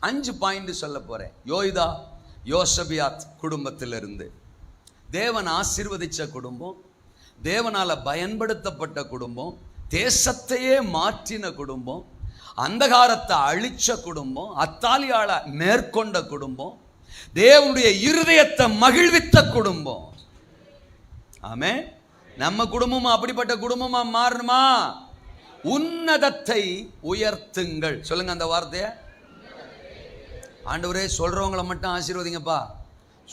அஞ்சு பாயிண்ட் சொல்ல போகிறேன் யோய்தா யோசபியாத் குடும்பத்திலிருந்து. தேவன் ஆசிர்வதித்த குடும்பம் தேவனால் பயன்படுத்தப்பட்ட குடும்பம் தேசத்தையே மாற்றின குடும்பம் அந்தகாரத்தை அழிச்ச குடும்பம் அத்தாலியால மேற்கொண்ட குடும்பம் தேவனுடைய இருதயத்தை மகிழ்வித்த குடும்பம். ஆமே நம்ம குடும்பமும் அப்படிப்பட்ட குடும்பமா மாறணுமா? உன்னதத்தை உயர்த்துங்கள். சொல்லுங்க அந்த வார்த்தையை. ஆண்டவரே சொல்றவங்கள மட்டும் ஆசீர்வதிங்கப்பா.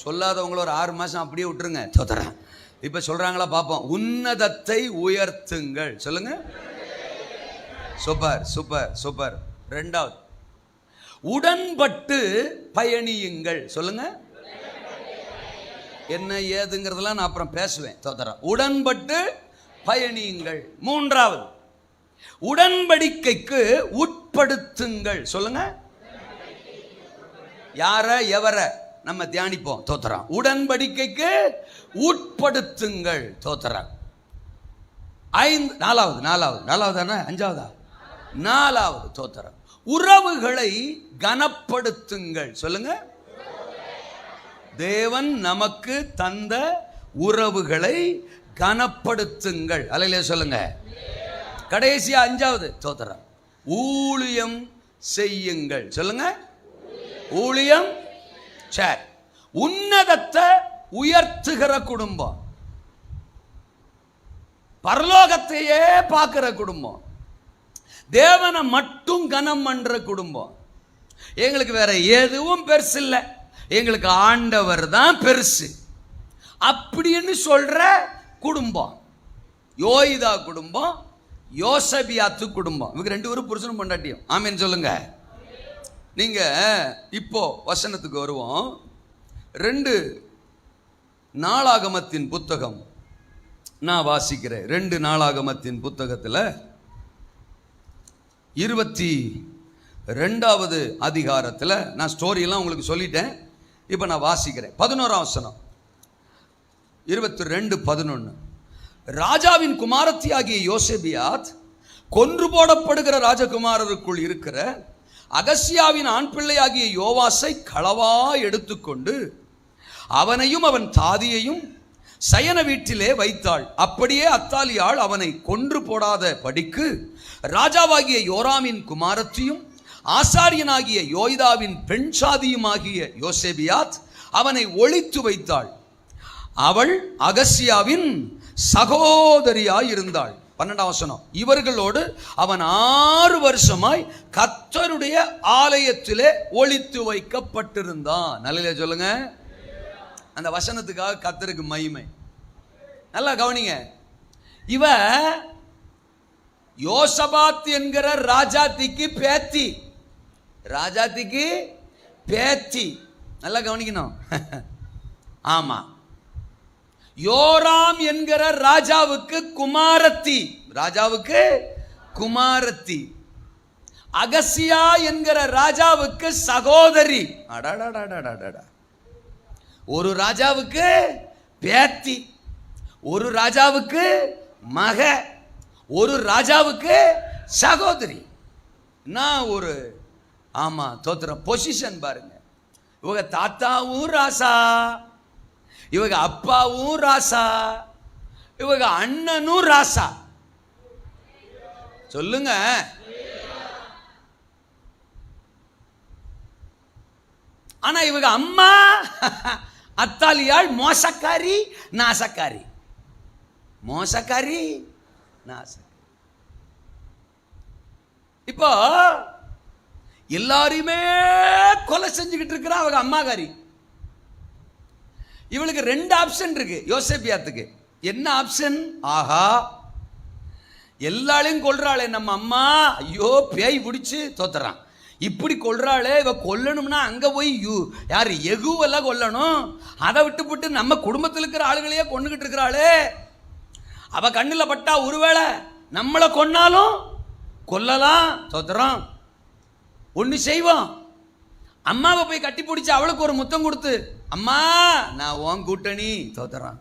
சொல்லாதவங்கள ஒரு ஆறு மாசம் அப்படியே விட்டுருங்க. தோத்துறேன். இப்ப சொல்றாங்களா பார்ப்போம் உன்னதத்தை உயர்த்துங்கள். சொல்லுங்க. Super super super. ரெண்டாவது. உடன்பட்டு பயணியுங்கள். சொல்லுங்க. என்ன ஏதுங்கிறதெல்லாம் நான் அப்புறம் பேசுவேன். தோத்தரா உடன்பட்டு பயணியுங்கள். மூன்றாவது. உடன்படிக்கைக்கு உட்படுத்துங்கள். சொல்லுங்க. யார எவர நம்ம தியானிப்போம்? தோத்துறான் உடன்படிக்கைக்கு உட்படுத்துங்கள் தோத்துறான் ஐந்து நாலாவது நாலாவது. நாலாவது தானே அஞ்சாவதா? நாலாவது தோத்திரம். உறவுகளை கனப்படுத்துங்கள். சொல்லுங்க. தேவன் நமக்கு தந்த உறவுகளை கனப்படுத்துங்கள். அலையிலே சொல்லுங்க. கடைசியா அஞ்சாவது தோத்திரம். ஊழியம் செய்யுங்கள். சொல்லுங்க. ஊழியம் சரி உன்னதத்தை உயர்த்துகிற குடும்பம். பரலோகத்தையே பார்க்கிற குடும்பம். தேவனை மட்டும் கனம் பண்ற குடும்பம். எங்களுக்கு வேற எதுவும் பெருசு இல்லை. எங்களுக்கு ஆண்டவர் தான் பெருசு. அப்படின்னு சொல்ற குடும்பம். யோயிதா குடும்பம் யோசபியாத்து குடும்பம். இவங்க ரெண்டு பேரும் புருஷனும் பொண்டாட்டியும். ஆமேன்னு சொல்லுங்க. நீங்கள் இப்போ வசனத்துக்கு வருவோம். ரெண்டு நாளாகமத்தின் புத்தகம் நான் வாசிக்கிறேன். ரெண்டு நாளாகமத்தின் புத்தகத்தில் இருபத்தி ரெண்டாவது அதிகாரத்தில் நான் ஸ்டோரியெல்லாம் உங்களுக்கு சொல்லிட்டேன். இப்போ நான் வாசிக்கிறேன். பதினோராம் வசனம். இருபத்தி ரெண்டு பதினொன்று ராஜாவின் குமாரத்தியாகிய யோசேபியாத் கொன்று போடப்படுகிற ராஜகுமாரருக்குள் இருக்கிற அகசியாவின் ஆண் பிள்ளையாகிய யோவாசை களவா எடுத்துக்கொண்டு அவனையும் அவன் தாதியையும் சயன வீட்டிலே வைத்தாள். அப்படியே அத்தாலியாள் அவனை கொன்று போடாத படிக்கு ராஜாவாகிய யோராமின் குமாரத்தியும் ஆசாரியனாகிய யோய்தாவின் பெண் சாதியுமாகிய யோசேபியாத் அவனை ஒழித்து வைத்தாள். அவள் அகசியாவின் சகோதரியாய் இருந்தாள் பன்னெண்டாம் வசனம். இவர்களோடு அவன் ஆறு வருஷமாய் கத்தருடைய ஆலயத்திலே ஒழித்து வைக்கப்பட்டிருந்தான். நல்ல சொல்லுங்க. அந்த வசனத்துக்காக கத்தருக்கு மகிமை. நல்லா கவனிங்க. இவ யோசபாத் என்கிற ராஜாத்திக்கு பேத்தி. ராஜாத்திக்கு பேத்தி. நல்லா கவனிக்கணும். ஆமாம் யோராம் என்கிற ராஜாவுக்கு குமாரத்தி. ராஜாவுக்கு குமாரத்தி. அகசியா என்கிற ராஜாவுக்கு சகோதரி. ஒரு ராஜாவுக்கு பேத்தி. ஒரு ராஜாவுக்கு மக. ஒரு ராஜாவுக்கு சகோதரி. நான் ஒரு ஆமா தோத்திரம் பொசிஷன் பாருங்க. இவங்க தாத்தாவும் ராசா. இவங்க அப்பாவும் ராசா. இவங்க அண்ணனும் ராசா. சொல்லுங்க. ஆனா இவங்க அம்மா அத்தாலியாள் மோசக்காரி நாசக்காரி. மோசக்காரி நாசக்காரி. இப்போ எல்லாரையுமே கொலை செஞ்சுக்கிட்டு இருக்கிறா அவங்க அம்மாக்காரி. இவளுக்கு ரெண்டு ஆப்ஷன் இருக்கு. யோசேபியாத்துக்கு என்ன ஆப்ஷன் ஆஹா. எல்லாளையும் கொள்றாளே நம்ம அம்மா. ஐயோ பேய் பிடிச்சி தோத்துறான். இப்படி கொள்றாளே இவ கொல்லணும்னா அங்க போய் யூ. யார் எகுவெல்லாம் கொல்லணும்? அதை விட்டு விட்டு நம்ம குடும்பத்தில் இருக்கிற ஆளுகளையே கொண்டுகிட்டு இருக்கிறாளே. அவ கண்ணில் பட்டா ஒருவேளை நம்மளை கொன்னாலும் கொல்லலாம் தோத்துறோம் ஒன்று செய்வோம். அம்மாவை போய் கட்டி பிடிச்சி அவளுக்கு ஒரு முத்தம் கொடுத்து அம்மா நான் ஓன் கூட்டணி. தோத்துறான்.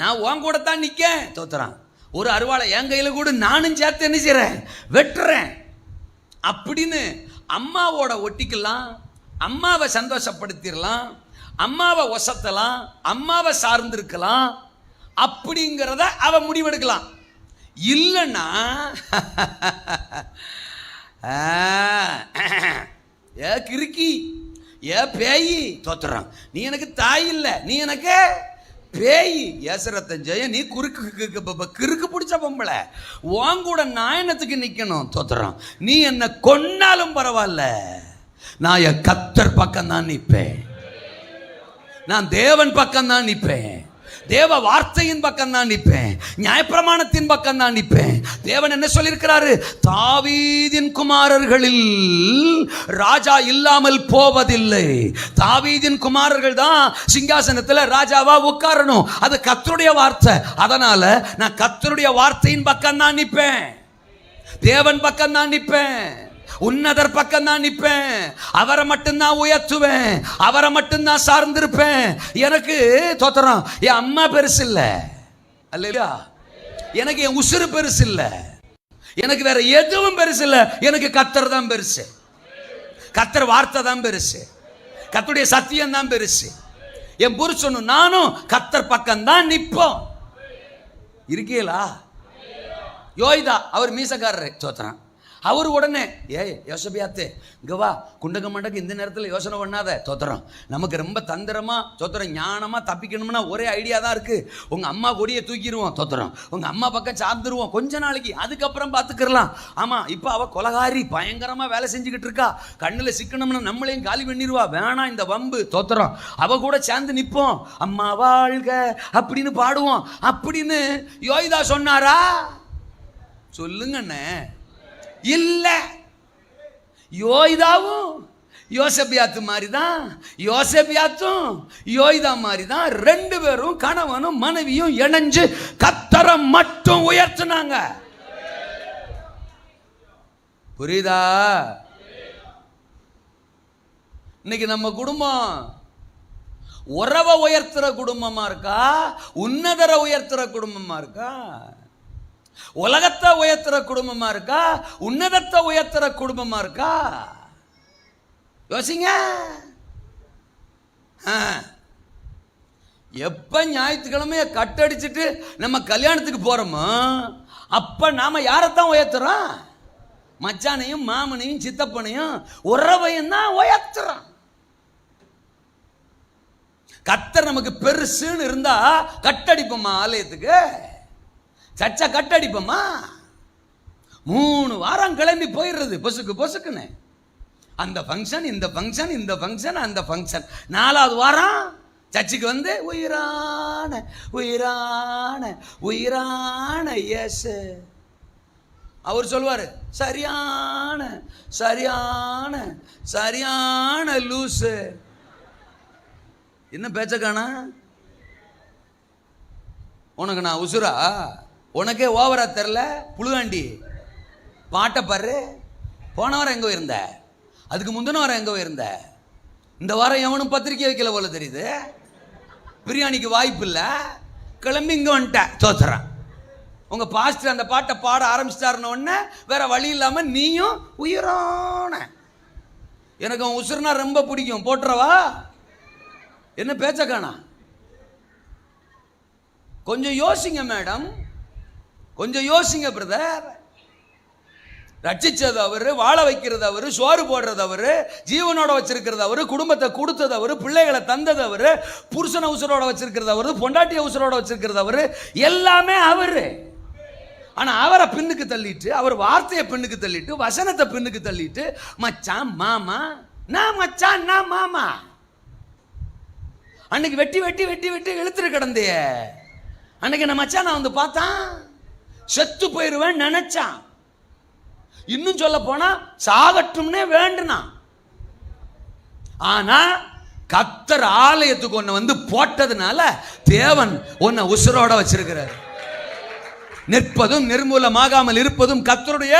நான் ஓன் கூட தான் நிற்கேன் தோத்துறான். ஒரு அருவாளை என் கையில் கூட நானும் சேர்த்து என்ன செய்கிறேன் வெட்டுறேன். அப்படின்னு அம்மாவோட ஒட்டிக்கலாம் அம்மாவை சந்தோஷப்படுத்திடலாம் அம்மாவை ஒசத்தலாம் அம்மாவை சார்ந்திருக்கலாம் அப்படிங்கிறத அவ முடிவெடுக்கலாம். இல்லைன்னா ஏ கிறுக்கி ஏ பேய். தோத்துறான். நீ எனக்கு தாய் இல்லை நீ எனக்கு பேய். ஏசரத்தன் ஜெய நீ குறுக்கு கிறுக்கு பிடிச்ச பொம்பளை. உன் கூட நான் என்னத்துக்கு தோத்துறான். நீ என்ன கொன்னாலும் பரவாயில்ல. நான் என் கத்தர் பக்கம் தான் நிற்பேன் நான் தேவன் பக்கம் தான் நிற்பேன் தேவ வார்த்தையின் பக்கம் தான் நிற்பேன். நியாயப்பிரமாணத்தின் பக்கம் தான் நிற்பேன். தேவன் என்ன சொல்லியிருக்கிறாரு? தாவீதின் குமாரர்களில் ராஜா இல்லாமல் போவதில்லை. தாவீதின் குமாரர்கள் தான் சிங்காசனத்தில் ராஜாவா உட்காரணும். அது கத்தருடைய வார்த்தை. அதனால நான் கத்தருடைய வார்த்தையின் பக்கம் தான் நிற்பேன். தேவன் பக்கம் தான் நிற்பேன். உன்னதர் பக்கம் தான் நிற்பேன். அவரை மட்டும்தான் உயர்த்துவேன். அவரை மட்டும்தான் சார்ந்திருப்பேன். எனக்கு தோத்துறோம் என் அம்மா பெருசு இல்லை. அல்லையா எனக்கு என் உசுறு பெருசு இல்லை. எனக்கு வேற எதுவும் பெருசு இல்லை. எனக்கு கத்தர் தான் பெருசு. கத்தர் வார்த்தை தான் பெருசு. கத்துடைய சத்தியம் தான் பெருசு. என் புருஷனும் நானும் கத்தர் பக்கம் தான் நிற்போம். இருக்கீங்களா? யோய்தா அவர் மீசக்காரரு சோத்திரம் அவர் உடனே ஏய் யோசபியாத்தே இங்க வா. குண்டக மண்டக்கு இந்த நேரத்தில் யோசனை பண்ணாத. தோத்திரம் நமக்கு ரொம்ப தந்திரமா தோத்திரம் ஞானமா தப்பிக்கணும்னா ஒரே ஐடியா தான் இருக்கு. உங்க அம்மா கொடியை தூக்கிடுவோம் தோத்திரம் உங்க அம்மா பக்கம் சார்ந்துருவோம். கொஞ்ச நாளைக்கு அதுக்கப்புறம் பார்த்துக்கிறலாம் ஆமா இப்போ அவ கொலகாரி பயங்கரமா வேலை செஞ்சுக்கிட்டு இருக்கா. கண்ணுல சிக்கணும்னா நம்மளையும் காலி பண்ணிடுவா வேணாம் இந்த வம்பு தோத்திரம் அவ கூட சேர்ந்து நிற்போம் அம்மா வாழ்க அப்படின்னு பாடுவோம். அப்படின்னு யோகிதா சொன்னாரா? சொல்லுங்கண்ணே. இல்லை. யோய்தாவும் யோசபியாத்து மாதிரி தான் யோசபியாத்தும் யோய்தா மாதிரி தான் ரெண்டு பேரும் கணவனும் மனைவியும் இணைஞ்சு கத்தரை மட்டும் உயர்த்துனாங்க. புரியுதா? இன்னைக்கு நம்ம குடும்பம் உறவை உயர்த்துற குடும்பமா இருக்கா? உன்னதரை உயர்த்துற குடும்பமா இருக்கா? உலகத்தை உயர்த்துற குடும்பமா இருக்கா? உன்னதத்தை உயர்த்துற குடும்பமா இருக்கா? யோசிங்க. ஆ. எப்ப ஞாயிற்றுக்கிழமைய கட்டடிச்சிட்டு நம்ம கல்யாணத்துக்கு போறோமோ அப்ப நாம யாரைத்தான் உயர்த்துறோம்? மச்சானையும் மாமனையும் சித்தப்பனையும் உறவையும் தான் உயர்த்துறோம். கத்தர் நமக்கு பெருசுன்னு இருந்தா கட்டடிப்போமா ஆலயத்துக்கு? சச்சா கட்டடிப்போமா மூணு வாரம் கிளம்பி போயிடுறது பொசுக்கு பொசுக்குன்னு. அந்த ஃபங்க்ஷன் இந்த ஃபங்க்ஷன் இந்த ஃபங்க்ஷன் அந்த ஃபங்க்ஷன் நாலாவது வாரம் சர்ச்சுக்கு வந்து உயிரான உயிரான உயிரான இயேசு. அவர் சொல்லுவார் சரியான சரியான சரியான லூசு. என்ன பேச்ச உனக்கு நான் உசுரா? உனக்கே ஓவரா தெரில புழுவாண்டி பாட்டை பாரு. போன வாரம் எங்கே இருந்த அதுக்கு முந்தின வாரம் எங்கே இருந்த இந்த வாரம் எவனும் பத்திரிக்கை வைக்கல போல தெரியுது. பிரியாணிக்கு வாய்ப்பு இல்லை. கிளம்பி இங்கே வந்துட்டேன். தோத்துறான் உங்கள் பாஸ்டர் அந்த பாட்டை பாட ஆரம்பிச்சிட்டாருன்னு உடனே வேற வழி இல்லாமல் நீயும் உயிரான. எனக்கு அவன் உசுறுனா ரொம்ப பிடிக்கும். போட்டுறவா? என்ன பேச்ச காணா? கொஞ்சம் யோசிங்க மேடம். கொஞ்சம் யோசிங்க பிரதர் ரட்சிச்சது அவரு வாழ வைக்கிறது அவரு சோறு போடுறது அவரு ஜீவனோட வச்சிருக்கிறது அவரு குடும்பத்தை கொடுத்தது அவரு பிள்ளைகளை தந்தது அவரு புருஷனை அவசரோட வச்சிருக்கிறது அவரு பொண்டாட்டி அவசரோட வச்சிருக்கிறது அவரு எல்லாமே அவரு. ஆனா அவரை பின்னுக்கு தள்ளிட்டு அவர் வார்த்தையை பின்னுக்கு தள்ளிட்டு வசனத்தை பின்னுக்கு தள்ளிட்டு மச்சான் மாமா நான் மச்சான் நான் மாமா. அன்னைக்கு வெட்டி வெட்டி வெட்டி வெட்டி இழுத்துட்டு கிடந்தைய அன்னைக்கு நம்ம மச்சான் நான் வந்து பார்த்தான் செத்து போயிடுவேன் நினைச்சான். இன்னும் சொல்ல போனா சாகட்டும்னே வேண்டுனான். ஆனா கத்தர் ஆலயத்துக்கு உன்னை வந்து போட்டதுனால தேவன் உன்னை உசுரோட வச்சிருக்கிறார். நிற்பதும் நிர்மூலமாகாமல் இருப்பதும் கத்தருடைய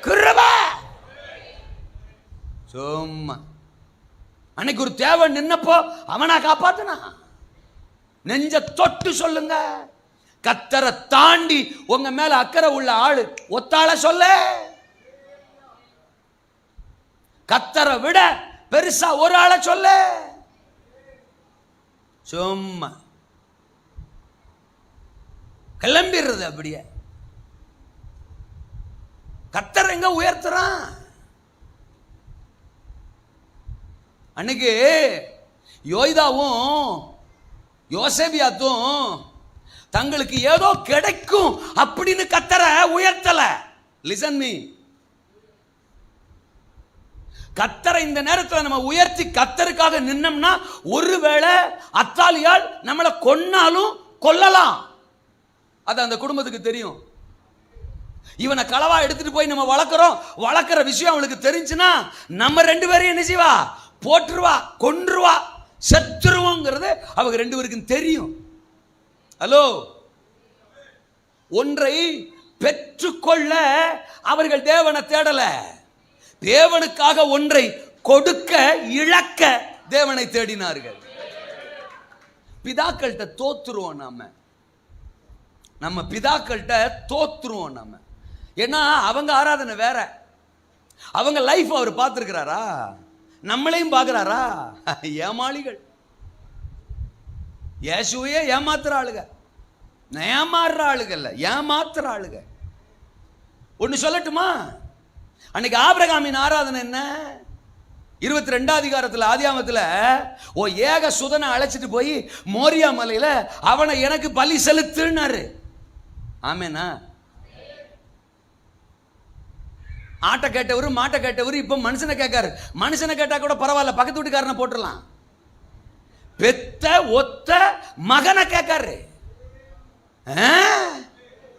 கிருபை. சும்மா. அன்னைக்கு ஒரு தேவன் நின்னப்போ அவனா காப்பாத்துனா நெஞ்ச தொட்டு சொல்லுங்க. கத்தரை தாண்டி உங்க மேல அக்கறை உள்ள ஆளு ஒத்தாள சொல்ல. கத்தரை விட பெருசா ஒரு ஆளை சொல்ல. சும்மா. கிளம்பிடுறது அப்படியே. கத்தர் எங்க உயர்த்துறான்? அன்னைக்கு யோய்தாவும் யோசேபியாத்தும் தங்களுக்கு ஏதோ கிடைக்கும் அப்படின்னு கத்தர உயர்த்தல. லிசன் மீ கத்தரை இந்த நேரத்தில் நம்ம உயர்த்தி கத்தருக்காக நின்னோம்னா ஒருவேளை அத்தாலியால் நம்மளை கொன்னாலும் கொல்லலாம். அது அந்த குடும்பத்துக்கு தெரியும். இவனை களவா எடுத்துட்டு போய் நம்ம வளர்க்குறோம் வளர்க்குற விஷயம் அவளுக்கு தெரிஞ்சுன்னா நம்ம ரெண்டு பேரையும் என்ன செய்வா? போட்டுருவா கொன்றுவா செத்துருவோங்கிறது அவங்க ரெண்டு பேருக்கும் தெரியும். ஹலோ. ஒன்றை பெற்றுக்கொள்ள அவர்கள் தேவனை தேடல. தேவனுக்காக ஒன்றை கொடுக்க இழக்க தேவனை தேடினார்கள். பிதாக்கள்கிட்ட தோத்துருவோம் நாம. நம்ம பிதாக்கள்கிட்ட தோத்துருவோம் நம்ம ஏன்னா அவங்க ஆராதனை வேற. அவங்க லைஃப் அவர் பார்த்துருக்கிறாரா? நம்மளையும் பார்க்குறாரா? ஏமாளிகள். இயேசுவையே ஏமாத்துற ஆளுங்க. ஏமாறுற ஆளுங்க இல்லை ஏமாத்துற ஆளுங்க. ஒன்று சொல்லட்டுமா? அன்னைக்கு ஆபிரகாமின் ஆராதனை என்ன? இருபத்தி ரெண்டாவது அதிகாரத்தில் ஆதியாமத்தில் ஓ ஏக சுதனை அழைச்சிட்டு போய் மோரியா மலையில் அவனை எனக்கு பலி செலுத்துனாரு ஆமேனா ஆட்டை கேட்டவர் மாட்டை கேட்டவர் இப்போ மனுஷனை கேட்காரு. மனுஷனை கேட்டால் கூட பரவாயில்ல பக்கத்து வீட்டுக்காரனை போட்டுடலாம். பெத்த ஒத்த மகனை கேட்காரு. ஆ?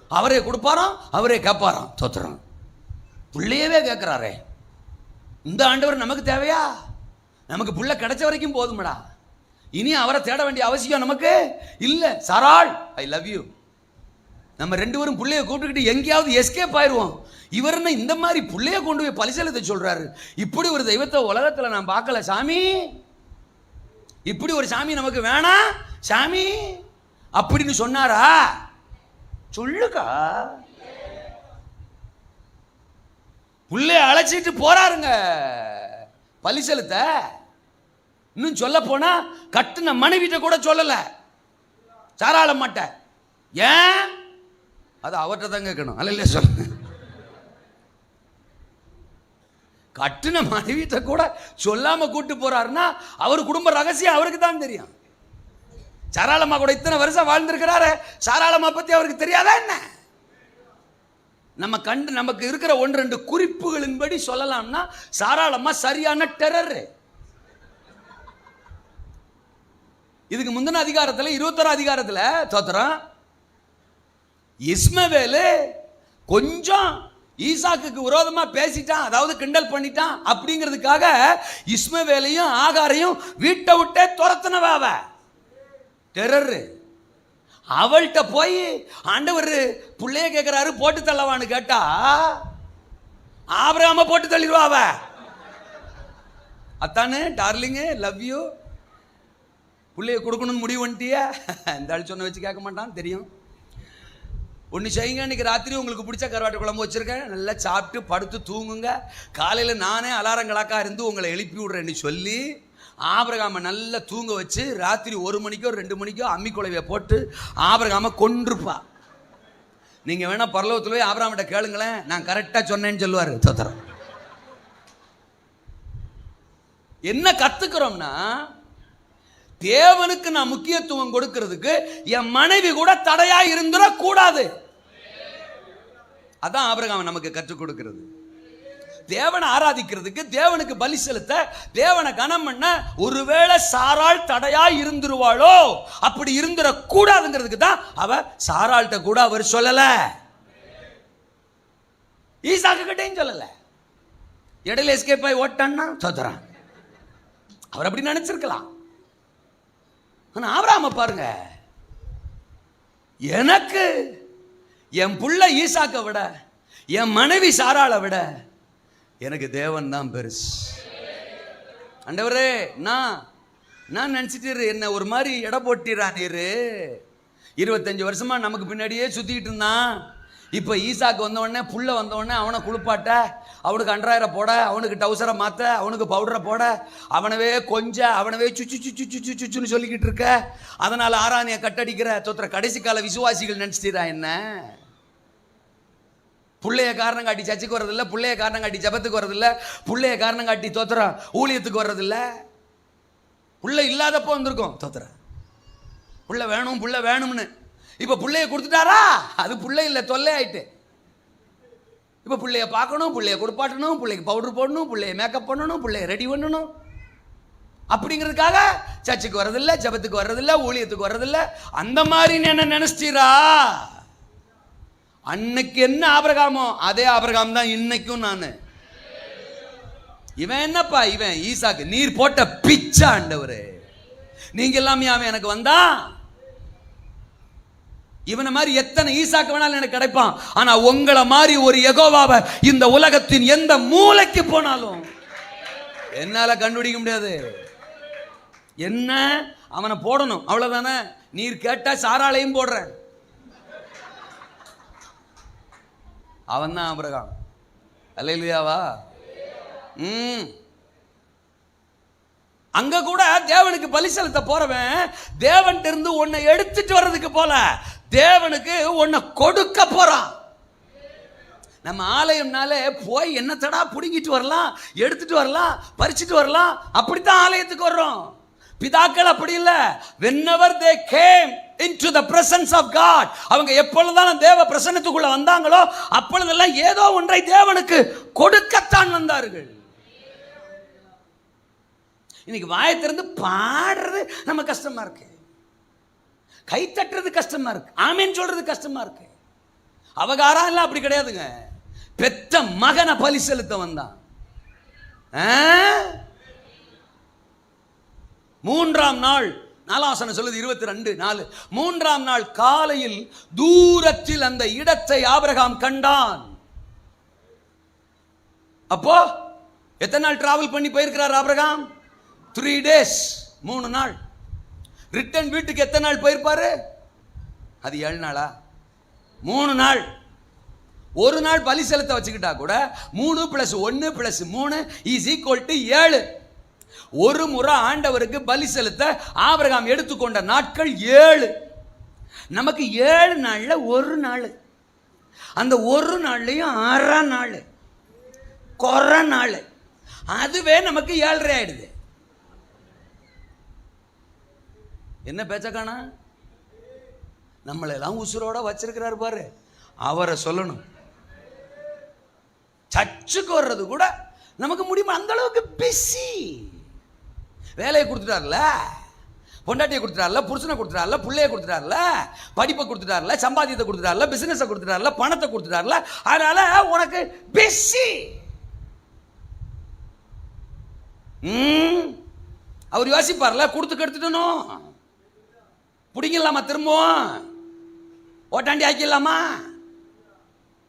அவரே கொடுப்பாராம் அவரே கேட்பாராம். தோத்துறோம் பிள்ளையவே கேட்குறாரே. இந்த ஆண்டவர் நமக்கு தேவையா? நமக்கு புள்ள கிடைச்ச வரைக்கும் போதும்டா. இனி அவரை தேட வேண்டிய அவசியம் நமக்கு இல்லை. சராள் ஐ லவ் யூ நம்ம ரெண்டு பேரும் பிள்ளைய கூப்பிட்டுக்கிட்டு எங்கேயாவது எஸ்கேப் ஆயிடுவோம் இவர் என்ன இந்த மாதிரி பிள்ளைய கொண்டு போய் பலிசலத்தை சொல்கிறாரு இப்படி ஒரு தெய்வத்தை உலகத்தில் நான் பார்க்கல சாமி. இப்படி ஒரு சாமி நமக்கு வேணாம் சாமி அப்படின்னு சொன்னாரா? சொல்லுக்கா. புள்ளைய அழைச்சிட்டு போறாருங்க. பலி செலுத்த. இன்னும் சொல்ல போனா கட்டுன மனைவிட்ட கூட சொல்லல. சாராள மாட்டேன் ஏன்? அது அவர்கிட்ட தான் கேட்கணும். அல்ல இல்லையா சொல்லுங்க. கட்டின மனைவிட்ட கூட சொல்லாமல் கூட்டு போறாருன்னா அவர் குடும்ப ரகசியம் அவருக்கு தான் தெரியும். சாராளம்மா கூட இத்தனை வருஷம் வாழ்ந்திருக்கிறாரு சாராளம்மா பத்தி அவருக்கு தெரியாதா என்ன? நம்ம கண்டு நமக்கு இருக்கிற ஒன்று ரெண்டு குறிப்புகளின்படி சொல்லலாம்னா சாராளம்மா சரியான டெரர் இதுக்கு முந்தின அதிகாரத்தில் இருபத்தொரு அதிகாரத்தில் தோத்துறோம். இஸ்மவேலு கொஞ்சம் ஈசாக்குக்கு விரோதமா பேசிட்டான் அதாவது கிண்டல் பண்ணிட்டான் அப்படிங்கிறதுக்காக இஸ்மவேலையும் ஆகாரையும் வீட்டை விட்டே துரத்துனவ அவ. டெரர். அவள்கிட்ட போய் ஆண்டவர் பிள்ளைய கேட்குறாரு போட்டு தள்ளவான்னு கேட்டா ஆபராம போட்டு தள்ளிடுவா அவ. அத்தானே டார்லிங்கு லவ் யூ. பிள்ளைய கொடுக்கணும்னு முடிவு பண்ணிட்டியா. இந்த ஆள் சொன்ன வச்சு கேட்க மாட்டான் தெரியும். ஒன்று செய்யுங்க. இன்னைக்கு ராத்திரி உங்களுக்கு பிடிச்ச கருவாட்டு குழம்பு வச்சுருக்கேன். நல்லா சாப்பிட்டு படுத்து தூங்குங்க. காலையில் நானே அலாரங்களாக்கா இருந்து உங்களை எழுப்பி விடுறேன்னு சொல்லி ஆபரகாம நல்லா தூங்க வச்சு ராத்திரி ஒரு மணிக்கோ ரெண்டு மணிக்கோ அம்மி குழவையை போட்டு ஆபரகாம கொன்றுப்பா. நீங்கள் வேணால் பரலோகத்தில் போய் ஆபராமிட்ட கேளுங்களேன். நான் கரெக்டாக சொன்னேன்னு சொல்லுவார் தோத்திரம். என்ன கற்றுக்கிறோம்னா தேவனுக்கு நான் முக்கியத்துவம் கொடுக்கிறதுக்கு என் மனைவி கூட தடையாக இருந்துடக்கூடாது. அதான் ஆபிரகாம் நமக்கு கற்றுக் கொடுக்கிறது. தேவனை ஆராதிக்கிறதுக்கு தேவனுக்கு பலி செலுத்த தேவனை கனம் பண்ண ஒருவேளை சாராள் தடையா இருந்துருவாளோ? அப்படி இருந்துடக்கூடாதுங்கிறதுக்கு தான் அவ சாராள்கிட்ட கூட அவர் சொல்லல. ஈசாக்கு கிட்டையும் சொல்லல. இடையில எஸ்கேப் ஆகி ஓட்டான்னா சொத்துறான் அவர் அப்படி நினைச்சிருக்கலாம். ஆனா ஆபிரகாம பாருங்க எனக்கு என் புள்ள ஈசாக்கை விட என் மனைவி சாராளை விட எனக்கு தேவன் தான் பெருசு. அண்டவரே நான் நான் நினச்சிட்டு என்ன ஒரு மாதிரி எடை போட்டிறான் நீரு. இருபத்தஞ்சு வருஷமா நமக்கு பின்னாடியே சுற்றிக்கிட்டு இருந்தான். இப்போ ஈசாக்கு வந்தவொடனே புள்ள வந்தவொடனே அவனை குளிப்பாட்ட அவனுக்கு அன்றாயிர போட அவனுக்கு டவுசரை மாற்ற அவனுக்கு பவுடரை போட அவனவே கொஞ்ச அவனவே சுச்சு சுச்சு சுச்சு சுச்சுன்னு சொல்லிக்கிட்டு இருக்க. அதனால் ஆராணியை கட்டடிக்கிற தொத்துற கடைசி கால விசுவாசிகள் நினச்சிட்டா என்ன? பிள்ளைய காரணம் காட்டி சர்ச்சுக்கு வர்றதில்ல பிள்ளைய காரணம் காட்டி ஜபத்துக்கு வர்றதில்ல பிள்ளைய காரணம் காட்டி தோத்துறோம் ஊழியத்துக்கு வர்றதில்ல. புள்ள இல்லாதப்போ வந்திருக்கோம் தோத்துற. புள்ள வேணும் புள்ள வேணும்னு. இப்போ பிள்ளைய கொடுத்துட்டாரா? அது பிள்ளை இல்லை தொல்லை ஆயிட்டு இப்போ பிள்ளைய பார்க்கணும் பிள்ளைய கொடுப்பாட்டணும் பிள்ளைக்கு பவுடர் போடணும் பிள்ளைய மேக்கப் பண்ணணும் பிள்ளைய ரெடி பண்ணணும். அப்படிங்கிறதுக்காக சர்ச்சுக்கு வர்றதில்ல ஜபத்துக்கு வர்றதில்ல ஊழியத்துக்கு வர்றதில்ல. அந்த மாதிரி என்ன நினைச்சிட்டீரா? அன்னைக்கு என்ன ஆபரகாமோ அதே ஆபரகாம் தான் இன்னைக்கும் நான். இவன் என்னப்பா இவன் ஈசாக்கு நீர் போட்ட பிச்சை ஆண்டவரே. நீங்க எல்லாமே அவன் எனக்கு வந்தா? இவனை மாதிரி எத்தனை ஈசாக்கு வேணாலும் எனக்கு கிடைப்பான். ஆனா உங்களை மாதிரி ஒரு எகோவாவை இந்த உலகத்தின் எந்த மூலைக்கு போனாலும் என்னால கண்டுபிடிக்க முடியாது. என்ன? அவனை போடணும். அவ்வளவுதானே? நீர் கேட்டா சாராளையும் போடுறேன். அவன் தான் அபிரகாம் அல்லையாவா ம். அங்க கூட தேவனுக்கு பலி செலுத்த போறவன் தேவன்கிட்ட இருந்து உன்னை எடுத்துட்டு வர்றதுக்கு போல தேவனுக்கு உன்னை கொடுக்க போறான். நம்ம ஆலயம்னாலே போய் என்னத்தடா பிடுங்கிட்டு வரலாம் எடுத்துட்டு வரலாம் பறிச்சுட்டு வரலாம் அப்படித்தான் ஆலயத்துக்கு வர்றோம். பிதாக்கள் அப்படி இல்லை. Whenever they came into the presence of God அவங்க எப்பொழுதுதான் தேவ பிரசன்னத்துக்குள்ள வந்தாங்களோ அப்பொழுதெல்லாம் ஏதோ ஒன்றை தேவனுக்கு கொடுக்கத்தான் வந்தார்கள். இன்னைக்கு வாயை திறந்து பாடுறது நம்ம கஷ்டமா இருக்கு. கை தட்டுறது கஷ்டமா இருக்கு. ஆமேன்னு சொல்றது கஷ்டமா இருக்கு. அவகாரம் எல்லாம் அப்படி கிடையாதுங்க. பெத்த மகனை பலி செலுத்த வந்தான். ஆ? மூன்றாம் நாள் நாலாசனம் சொல்லுது இருபத்தி ரெண்டு நாலு. மூன்றாம் நாள் காலையில் தூரத்தில் அந்த இடத்தை ஆபிரகாம் கண்டான். அப்போ எத்தனை நாள் டிராவல் பண்ணி போயிருக்கிறார் ஆபிரகாம்? த்ரீ டேஸ் மூணு நாள். ரிட்டன் வீட்டுக்கு எத்தனை நாள் போயிருப்பாரு? அது ஏழு நாளா? மூணு நாள். ஒரு நாள் பலி செலுத்த வச்சுக்கிட்டா கூட மூணு பிளஸ் ஒன்று பிளஸ் மூணு இஸ் ஈக்குவல் டு ஏழு. ஒரு முறை ஆண்டவருக்கு பலி செலுத்த ஆபிரகாம் எடுத்துக்கொண்ட நாட்கள் ஏழு. நமக்கு ஏழு நாளில் ஒரு நாள். அந்த ஒரு நாள்லையும் அரை நாள். கொறை நாள். அதுவே நமக்கு ஏழரை ஆயிடுது. என்ன பேச்ச காணா? நம்மளெல்லாம் உசுரோட வச்சிருக்கிறாரு பாரு. அவரை சொல்லணும். சர்ச்சுக்கு வர்றது கூட நமக்கு முடியுமா? அந்த அளவுக்கு பிஸி வேலையை கொடுத்துட்டார்ல பொண்டாட்டியை கொடுத்துட்டார்ல புருஷனை கொடுத்துட்டார்ல பிள்ளைய கொடுத்துட்டார்ல படிப்பை கொடுத்துட்டார்ல சம்பாத்தியத்தை கொடுத்துட்டார்ல பிசினஸை கொடுத்துட்டார்ல பணத்தை கொடுத்துட்டார்ல அதனால உனக்கு பிஸி ம்? அவர் யோசிப்பார்ல கொடுத்து கெடுத்துட்டணும் பிடிங்கலாமா திரும்பவும்? ஓட்டாண்டி ஆக்கிடலாமா?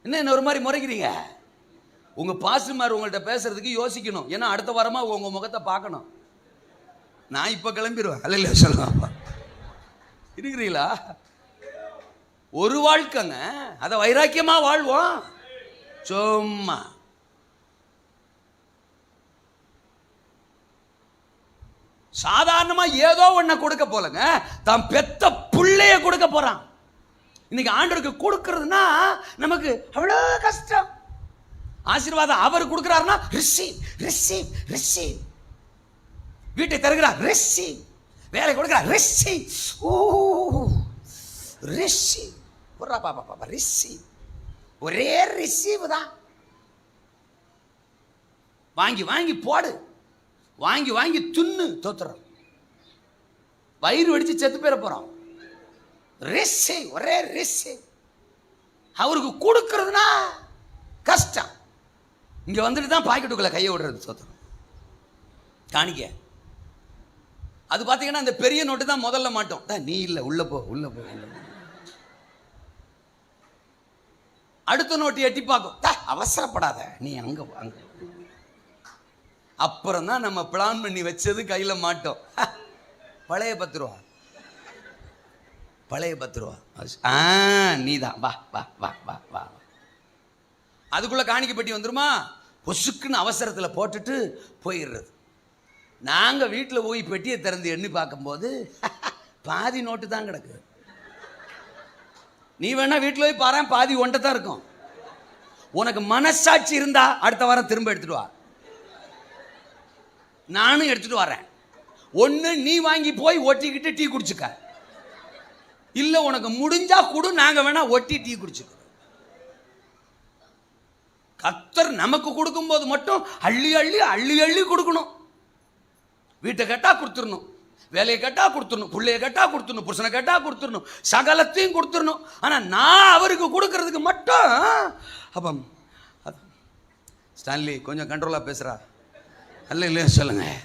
என்ன என்ன ஒரு மாதிரி முறைக்கிறீங்க? பாஸ்டர் பாசுமார் உங்கள்கிட்ட பேசுறதுக்கு யோசிக்கணும். ஏன்னா அடுத்த வாரமாக உங்கள் முகத்தை பார்க்கணும். நான் இப்ப கிளம்பிடுவேன் அல்ல சொல்லுவாப்பா இருக்கிறீங்களா? ஒரு வாழ்க்கைங்க அதை வைராக்கியமா வாழ்வோம். சும்மா. சாதாரணமா ஏதோ ஒன்றை கொடுக்க போலங்க தான் பெத்த பிள்ளைய கொடுக்க போறான். இன்னைக்கு ஆண்டவருக்கு கொடுக்கறதுனா நமக்கு அவ்வளோ கஷ்டம். ஆசீர்வாதம் அவர் கொடுக்குறாருன்னா ரிசீவ் ரிசீவ் ரிசீவ் வீட்டை தருகிறார் ரிசீவ் வேலை கொடுக்கிறார் ரிசீவ் ஓ ரிசீவ் போடுறா பாப்பா பாப்பா ரிஷி. ஒரே ரிசீவ் தான். வாங்கி வாங்கி போடு. வாங்கி வாங்கி துண்ணு தோத்துறோம். வயிறு வெடிச்சு செத்து போயிட போறோம். ரிஷி ஒரே ரிஷி. அவருக்கு கொடுக்கறதுனா கஷ்டம். இங்க வந்துட்டு தான் பாக்கெட்டுக்குள்ள கையை விடுறது தோத்துறோம். காணிக்க. அது பார்த்தீங்கன்னா அந்த பெரிய நோட்டு தான் முதல்ல மாட்டோம். நீ இல்லை உள்ள போ உள்ள போ உள்ள அடுத்த நோட்டு எட்டி பார்க்கும். அவசரப்படாத நீ அங்க அங்க அப்புறம் தான் நம்ம பிளான் பண்ணி வச்சது கையில் மாட்டோம். பழைய பத்து ரூபா பழைய பத்து ரூபா ஆ நீ தான் வா வா வா வா வா. அதுக்குள்ளே காணிக்கப்பட்டி வந்துருமா? பொசுக்குன்னு அவசரத்தில் போட்டுட்டு போயிடுறது. நாங்கள் வீட்டில் போய் பெட்டியை திறந்து எண்ணி பார்க்கும்போது பாதி நோட்டு தான் கிடக்கு. நீ வேணா வீட்டில் போய் பாரு பாதி ஒன்றை தான் இருக்கும். உனக்கு மனசாட்சி இருந்தா அடுத்த வாரம் திரும்ப எடுத்துட்டு வா. நானும் எடுத்துட்டு வரேன். ஒன்று நீ வாங்கி போய் ஒட்டிக்கிட்டு டீ குடிச்சுக்க. இல்லை உனக்கு முடிஞ்சா கொடு நாங்கள் வேணா ஒட்டி டீ குடிச்சுக்கிறோம். கத்தர் நமக்கு கொடுக்கும்போது மட்டும் அள்ளி அள்ளி அள்ளி அள்ளி கொடுக்கணும். வீட்டை கேட்டால் கொடுத்துடணும். வேலையை கேட்டால் கொடுத்துடணும். பிள்ளைய கேட்டால் கொடுத்துடணும். புருஷனை கேட்டால் கொடுத்துடணும். சகலத்தையும் கொடுத்துடணும். ஆனால் நான் அவருக்கு கொடுக்கறதுக்கு மட்டும் அப்போ ஸ்டான்லி கொஞ்சம் கண்ட்ரோலாக பேசுகிறா அல்ல இல்லையா? சொல்லுங்கள்